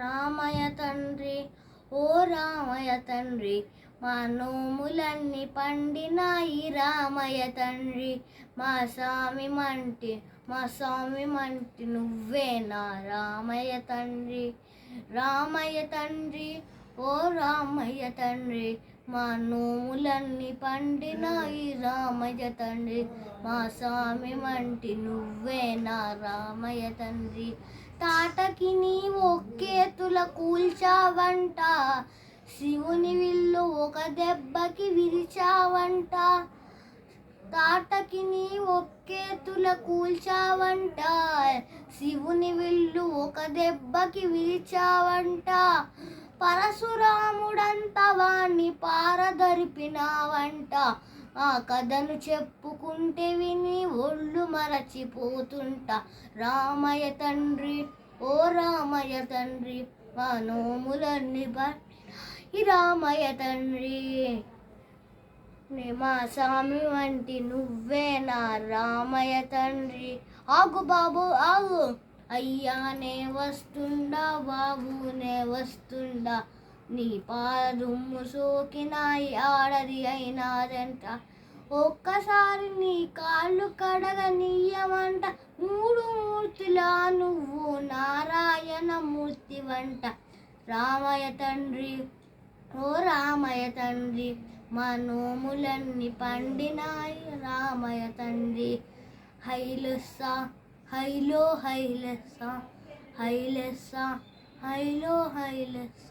రామయ తండ్రి ఓ రామయ తండ్రి మా నోములన్నీ పండినాయి రామయ తండ్రి. మా స్వామి మంటి మా స్వామి మంటి నువ్వేనా రామయ్య తండ్రి. రామయ్య తండ్రి ఓ రామయ్య తండ్రి మా నోములన్నీ పండినాయి రామయ్య తండ్రి. మా స్వామి మంటి నువ్వే నా రామయ్య తండ్రి. తాటకి నీ ఒక్కేతుల కూల్చావంట. శివుని విల్లు ఒక దెబ్బకి విరిచావంట. తాటకి నీ ఒక్కేతుల కూల్చావంట. శివుని విల్లు ఒక దెబ్బకి విరిచావంట. పరశురాముడంత వాణ్ణి పారదరిపినావంట. ఆ కథను చెప్పుకుంటే విని ఒళ్ళు మరచిపోతుంట. రామయ్య తండ్రి ఓ రామయ్య తండ్రి మా నోములన్నీ బట్టి రామయ్య తండ్రి మా స్వామి వంటి నువ్వే నా రామయ్య తండ్రి. ఆగు బాబు ఆగు. అయ్యానే వస్తుండా బాబునే వస్తుండా. నీ పాదుమ్ము సోకినాయి ఆడది అయినాదంట. ఒక్కసారి నీ కాళ్ళు కడగనీయమంట. మూడు మూర్తి వంట. రామయ్య తండ్రి ఓ రామయ్య తండ్రి మా నోములన్నీ పండినాయి రామయ్య తండ్రి. హైలెస్స హైలో హైలెస్స హైలెస్స హైలో హైలెస్స.